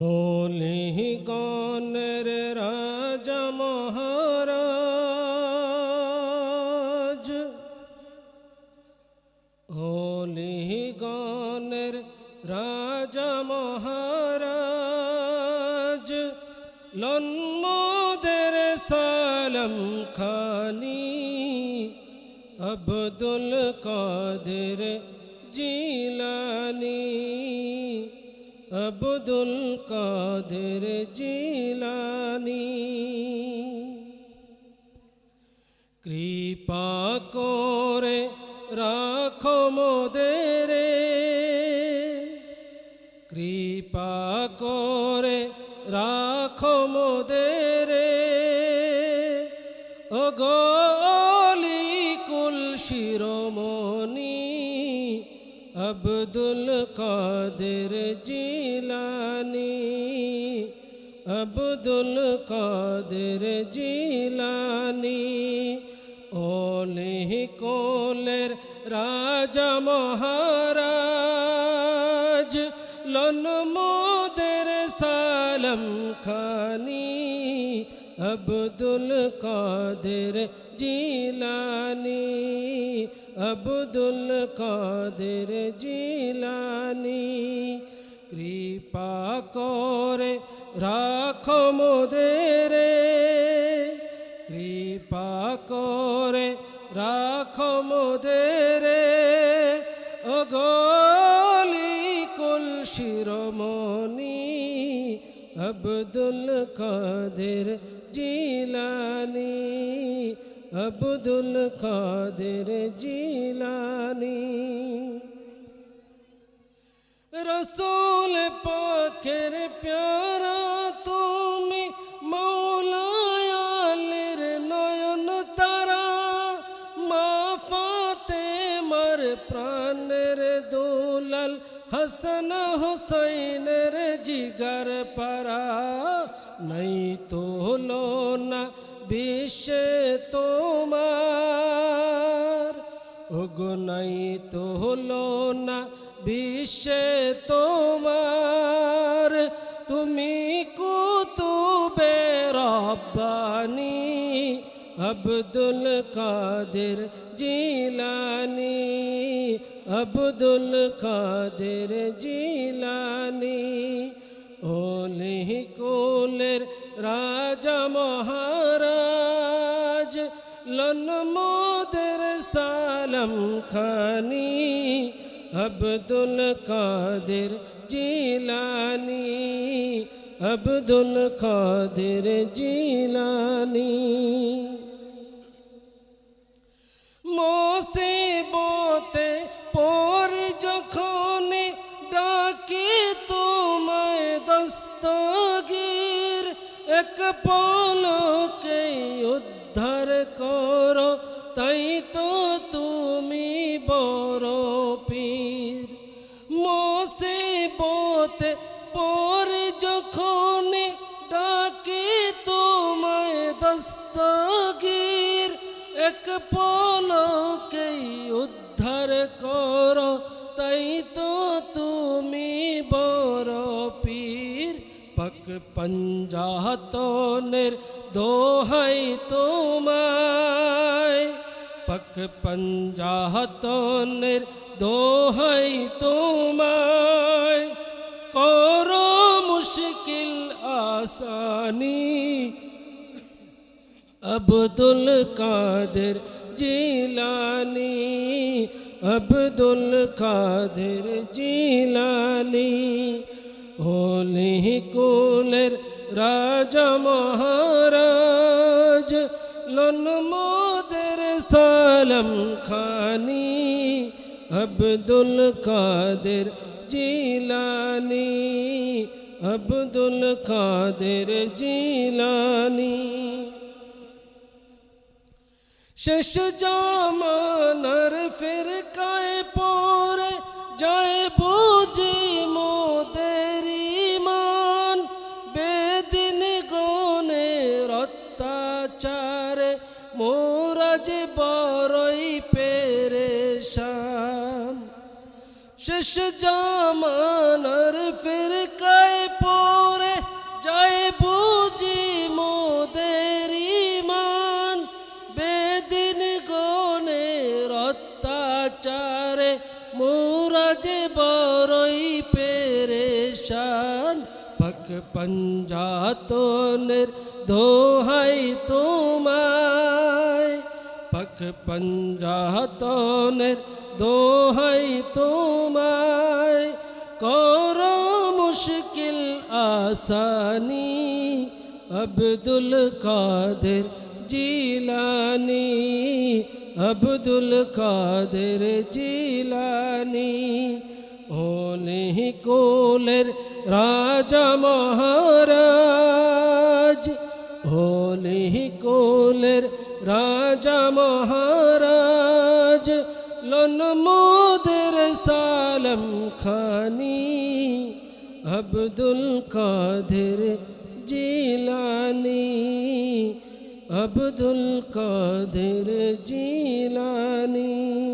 ওলি গণের রাজা মহারাজ ওলি গণের রাজা মহারাজ লন্মদের সালম খানি আব্দুল কাদের জিলানি আব্দুল কাদের জিলানি। কৃপা করে রাখো মোদের। কৃপা করে রাখো মোদের। ও কাদের জিলানি? আব্দুল কাদের জিলানি। ওলি কোলের রাজা মহারাজ লন মোদের সালম খানি। আব্দুল কাদের জিলানি, আব্দুল কাদের জিলানি, কৃপা করে রাখো মোদের, কৃপা করে রাখো মোদের, ও গলি কুল শিরোমণি আব্দুল কাদের জিলানি আব্দুল কাদের জিলানি। রসুল পাখের প্যারা হাসন হুসাইনের জিগার পারা নাই তো না বিশ্বে তোমার। ওগো নাই তো হলো না বিশ্বে তোমার। তুমি কুতুবে রব্বানি, আব্দুল কাদের জিলানি। আব্দুল কাদের জিলানি ওলি কুলের রাজা মহারাজ লন মোদের সালম খানি, আব্দুল কাদের জিলানি, আব্দুল কাদের জিলানি। এক পলকে উদ্ধার করো, তাই তো তুমি বড় পীর। মুসিবতে পর যখন ডাকি তোমায় দস্তগীর, এক পলকে উদ্ধার করো পঞ্জাতনের দোহাই তোমায় পাক পঞ্জাতনের দোহাই তোমায় করো মুশকিল আসানি আব্দুল কাদের জিলানি আব্দুল কাদের জিলানি হোলি কুলের রাজা মহারাজ লন মোদের সালম খানি, আব্দুল কাদের জিলানি, আব্দুল কাদের জিলানি। শেষ জামানার ফির কায় মোরা যে বড়ই পেরেশান। শেষ জামানার ফিরকায় পরে যায় বুঝি মোদের ইমান বেদিন গনে রত্তাচারে মোরা যে বড়ই পেরেশান। পঞ্জাতনের দোহাই তোমায়। পাক পঞ্জাতনের দোহাই তোমায়। কর মুশকিল আসানি, আব্দুল কাদের জিলানি, আব্দুল কাদের জিলানি। ওলি কোলের রাজা মহারাজ হোলি কোলের রাজা মহারাজ লন মোদের সালম খানি, আব্দুল কাদের জিলানি, আব্দুল কাদের জিলানি।